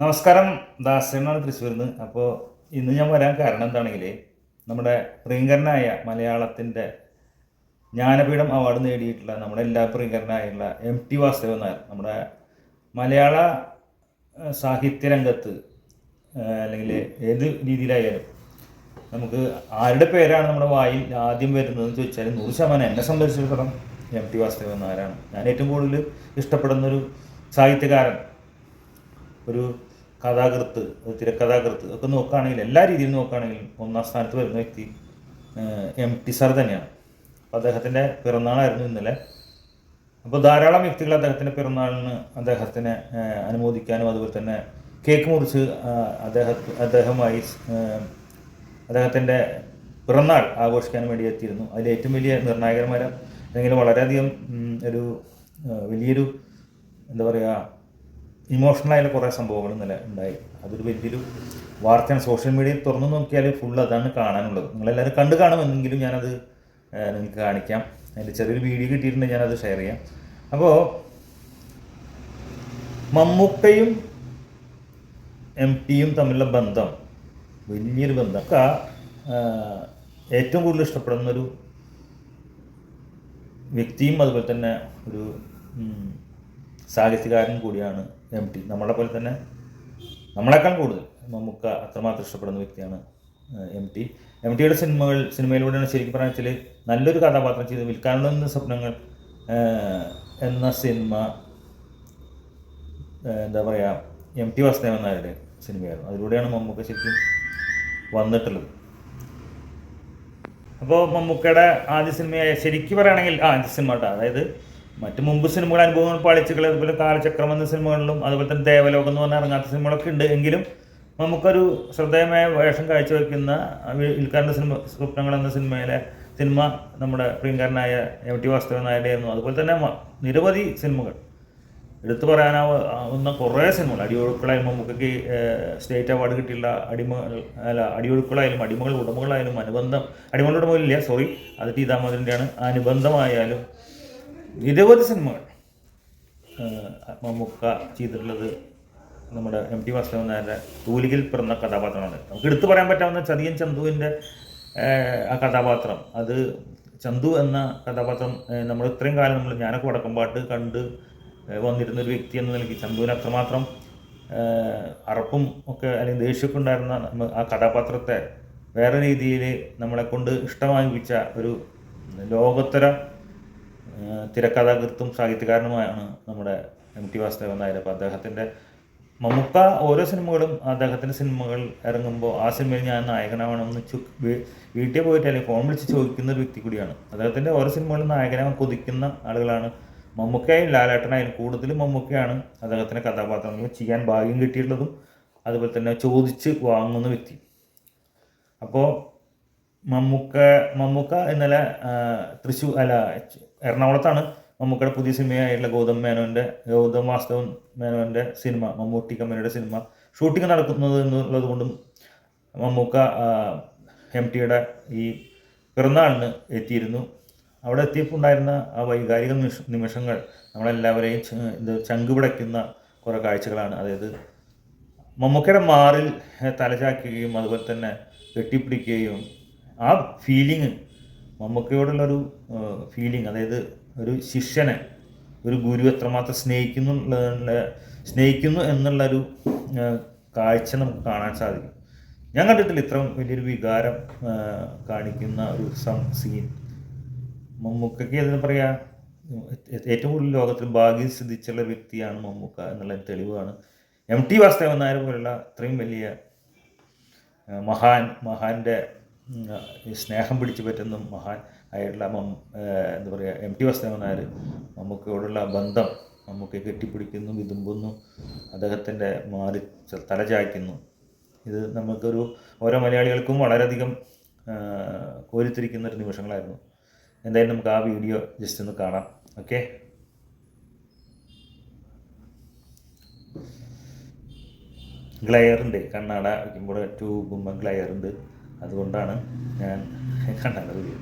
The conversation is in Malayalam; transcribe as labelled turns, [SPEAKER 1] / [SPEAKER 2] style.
[SPEAKER 1] നമസ്കാരം. ദാസനാണ് തൃശ്ശൂരിൽ നിന്ന് അപ്പോൾ ഇന്ന് ഞാൻ വരാൻ കാരണം എന്താണെങ്കിൽ നമ്മുടെ പ്രിയങ്കരനായ മലയാളത്തിന്റെ ജ്ഞാനപീഠം അവാർഡ് നേടിയിട്ടുള്ള നമ്മുടെ എല്ലാ പ്രിയങ്കരനായുള്ള എം ടി വാസുദേവൻ നായർ. നമ്മുടെ മലയാള സാഹിത്യ സാഹിത്യരംഗത്ത് അല്ലെങ്കിൽ ഏത് രീതിയിലായാലും നമുക്ക് ആരുടെ പേരാണ് നമ്മുടെ വായിൽ ആദ്യം വരുന്നതെന്ന് ചോദിച്ചാൽ നൂറ് ശതമാനം എന്നെ സംബന്ധിച്ചിടത്തോളം എം ടി വാസുദേവൻ നായരാണ്. ഞാൻ ഏറ്റവും കൂടുതൽ ഇഷ്ടപ്പെടുന്നൊരു സാഹിത്യകാരൻ ഒരു കഥാകൃത്ത് തിരക്കഥാകൃത്ത് ഒക്കെ നോക്കുകയാണെങ്കിൽ എല്ലാ രീതിയിലും നോക്കുകയാണെങ്കിലും ഒന്നാം സ്ഥാനത്ത് വരുന്ന വ്യക്തി എം ടി സാർ തന്നെയാണ്. അദ്ദേഹത്തിന്റെ പിറന്നാളായിരുന്നു ഇന്നലെ. അപ്പോൾ ധാരാളം വ്യക്തികൾ അദ്ദേഹത്തിന്റെ പിറന്നാളിന് അദ്ദേഹത്തിനെ അനുമോദിക്കാനും അതുപോലെ തന്നെ കേക്ക് മുറിച്ച് അദ്ദേഹത്തെ അദ്ദേഹമായി അദ്ദേഹത്തിന്റെ പിറന്നാൾ ആഘോഷിക്കാൻ വേണ്ടി എത്തിയിരുന്നു. അതിൽ ഏറ്റവും വലിയ നിർണായകന്മാരും അല്ലെങ്കിൽ വളരെയധികം ഒരു വലിയൊരു എന്താ പറയുക ഇമോഷണലായ കുറേ സംഭവങ്ങൾ ഇന്നലെ ഉണ്ടായി. അതൊരു വലിയൊരു വാർത്തയാണ് സോഷ്യൽ മീഡിയയിൽ തുറന്നു നോക്കിയാൽ ഫുൾ അതാണ് കാണാനുള്ളത്. നിങ്ങളെല്ലാവരും കണ്ടു കാണുമെന്നെങ്കിലും ഞാനത് നിങ്ങൾക്ക് കാണിക്കാം. അതിന്റെ ചെറിയൊരു വീഡിയോ കിട്ടിയിട്ടുണ്ട് ഞാനത് ഷെയർ ചെയ്യാം. അപ്പോൾ മമ്മൂക്കയും എം പിയും തമ്മിലുള്ള ബന്ധം വലിയൊരു ബന്ധം. ഏറ്റവും കൂടുതൽ ഇഷ്ടപ്പെടുന്നൊരു വ്യക്തിയും അതുപോലെ തന്നെ ഒരു ഉം, സാഹിത്യകാരനും കൂടിയാണ് എം ടി നമ്മളെ പോലെ തന്നെ നമ്മളെക്കാൾ കൂടുതൽ മമ്മൂക്ക അത്രമാത്രം ഇഷ്ടപ്പെടുന്ന വ്യക്തിയാണ് എം ടി എം ടിയുടെ സിനിമകൾ സിനിമയിലൂടെയാണ് ശരിക്കും പറഞ്ഞാൽ വെച്ചാൽ നല്ലൊരു കഥാപാത്രം ചെയ്ത് വിൽക്കാനുള്ള സ്വപ്നങ്ങൾ എന്ന സിനിമ എന്താ പറയുക എം ടി വാസുദേവൻ നായരുടെ സിനിമയായിരുന്നു. അതിലൂടെയാണ് മമ്മൂക്ക ശരിക്കും വന്നിട്ടുള്ളത്. അപ്പോൾ മമ്മൂക്കയുടെ ആദ്യ സിനിമയായ ശരിക്കും പറയുകയാണെങ്കിൽ ആ ആദ്യ സിനിമ കേട്ടോ. അതായത് മറ്റു മുമ്പ് സിനിമകൾ അനുഭവങ്ങൾ പാളിച്ചകൾ അതുപോലെ കാലചക്രം എന്ന സിനിമകളിലും അതുപോലെ തന്നെ ദേവലോകം എന്ന് പറഞ്ഞ ഇറങ്ങാത്ത സിനിമകളൊക്കെ ഉണ്ട്. എങ്കിലും നമുക്കൊരു ശ്രദ്ധേയമായ വേഷം കാഴ്ചവെക്കുന്ന വിൽക്കാരന്റെ സിനിമ സ്വപ്നങ്ങൾ എന്ന സിനിമയിലെ സിനിമ നമ്മുടെ പ്രിയങ്കരനായ എം ടി വാസ്തവൻ നായരുടെയായിരുന്നു അതുപോലെ തന്നെ നിരവധി സിനിമകൾ. എടുത്തു പറയാനാവുന്ന കുറേ സിനിമകൾ. അടിയൊഴുക്കളായാലും നമുക്കൊക്കെ സ്റ്റേറ്റ് അവാർഡ് കിട്ടിയുള്ള അടിമകൾ അല്ല അടിയൊഴുക്കളായാലും അടിമകൾ ഉടമകളായാലും അനുബന്ധം അടിമകളുടെ ഉടമകളില്ല സോറി അത് ടീതാമതിന്റെയാണ് അനുബന്ധമായാലും നിരവധി സിനിമകൾ മമ്മൂക്ക ചെയ്തിട്ടുള്ളത് നമ്മുടെ എം ടി വാസുദേവൻ നായരുടെ തൂലികിൽ പിറന്ന കഥാപാത്രമാണ്. നമുക്ക് എടുത്തു പറയാൻ പറ്റാവുന്ന ചതിയൻ ചന്തുവിന്റെ ആ കഥാപാത്രം. അത് ചന്തു എന്ന കഥാപാത്രം നമ്മൾ ഇത്രയും കാലം നമ്മൾ ഞാനൊക്കെ വടക്കമ്പാട്ട് കണ്ട് വന്നിരുന്ന ഒരു വ്യക്തി എന്ന നിലയ്ക്ക് ചന്തുവിന് അത്രമാത്രം അറപ്പും ഒക്കെ അല്ലെങ്കിൽ ദേഷ്യമൊക്കെ ഉണ്ടായിരുന്ന ആ കഥാപാത്രത്തെ വേറെ രീതിയിൽ നമ്മളെ കൊണ്ട് ഇഷ്ടമായിപ്പിച്ച ഒരു ലോകോത്തര തിരക്കഥാകൃത്തും സാഹിത്യകാരനുമാണ് നമ്മുടെ എം ടി വാസുദേവൻ നായർ. അപ്പോൾ അദ്ദേഹത്തിന്റെ മമ്മൂക്ക ഓരോ സിനിമകളും അദ്ദേഹത്തിന്റെ സിനിമകൾ ഇറങ്ങുമ്പോൾ ആ സിനിമയിൽ ഞാൻ നായകനാവണമെന്ന് ചു വീട്ടിൽ പോയിട്ട് അല്ലെങ്കിൽ ഫോൺ വിളിച്ച് ചോദിക്കുന്ന ഒരു വ്യക്തി കൂടിയാണ്. അദ്ദേഹത്തിന്റെ ഓരോ സിനിമകളും നായകനാവാൻ കൊതിക്കുന്ന ആളുകളാണ് മമ്മൂക്കയായും ലാലേട്ടനായാലും കൂടുതലും മമ്മൂക്കയാണ് അദ്ദേഹത്തിന്റെ കഥാപാത്രങ്ങൾ ചെയ്യാൻ ഭാഗ്യം കിട്ടിയിട്ടുള്ളതും അതുപോലെ തന്നെ ചോദിച്ച് വാങ്ങുന്ന വ്യക്തി. അപ്പോൾ മമ്മൂക്ക മമ്മൂക്ക ഇന്നലെ തൃശ്ശൂർ അല്ല എറണാകുളത്താണ് മമ്മൂക്കയുടെ പുതിയ സിനിമയായിട്ടുള്ള ഗൗതം മേനോന്റെ ഗൗതം വാസ്തവൻ മേനോന്റെ സിനിമ മമ്മൂട്ടി കമ്പനിയുടെ സിനിമ ഷൂട്ടിംഗ് നടക്കുന്നത് എന്നുള്ളത് കൊണ്ടും മമ്മൂക്ക എം ടിയുടെ ഈ പിറന്നാളിന് എത്തിയിരുന്നു. അവിടെ എത്തിയപ്പോൾ ഉണ്ടായിരുന്ന ആ വൈകാരിക നിമിഷ നിമിഷങ്ങൾ നമ്മളെല്ലാവരെയും ഇത് ചങ്കുപിടയ്ക്കുന്ന കുറേ കാഴ്ചകളാണ്. അതായത് മമ്മൂക്കയുടെ മാറിൽ തലചാക്കുകയും അതുപോലെ തന്നെ കെട്ടിപ്പിടിക്കുകയും ആ ഫീലിങ് മമ്മൂക്കയോടുള്ളൊരു ഫീലിംഗ് അതായത് ഒരു ശിഷ്യനെ ഒരു ഗുരു എത്രമാത്രം സ്നേഹിക്കുന്നു സ്നേഹിക്കുന്നു എന്നുള്ളൊരു കാഴ്ച നമുക്ക് കാണാൻ സാധിക്കും. ഞാൻ കണ്ടിട്ടില്ല ഇത്രയും വലിയൊരു വികാരം കാണിക്കുന്ന ഒരു സം സീൻ മമ്മൂക്കയ്ക്ക് എന്താ പറയാ ഏറ്റവും കൂടുതൽ ലോകത്തിൽ ഭാഗ്യം സിദ്ധിച്ചുള്ള വ്യക്തിയാണ് മമ്മൂക്ക എന്നുള്ള തെളിവാണ്. എം ടി വാസുദേവൻ നായർ പോലുള്ള ഇത്രയും വലിയ മഹാൻ ഈ സ്നേഹം പിടിച്ചു പറ്റുന്ന മഹാൻ ആയിട്ടുള്ള മം എന്താ പറയുക എം ടി വാസുദേവൻ നായർ ബന്ധം നമുക്ക് കെട്ടിപ്പിടിക്കുന്നു വിതുമ്പുന്നു അദ്ദേഹത്തിന്റെ മാറി തല ചായ്ക്കുന്നു. ഇത് നമുക്കൊരു ഓരോ മലയാളികൾക്കും വളരെയധികം കോരിത്തിരിക്കുന്ന ഒരു നിമിഷങ്ങളായിരുന്നു. എന്തായാലും നമുക്ക് ആ വീഡിയോ ജസ്റ്റ് ഒന്ന് കാണാം. ഓക്കെ? ഗ്ലയറുണ്ട് കണ്ണാട വയ്ക്കുമ്പോൾ ട്യൂബും ഗ്ലയർ ഉണ്ട് അതുകൊണ്ടാണ് ഞാൻ കണ്ണാട വീഡിയോ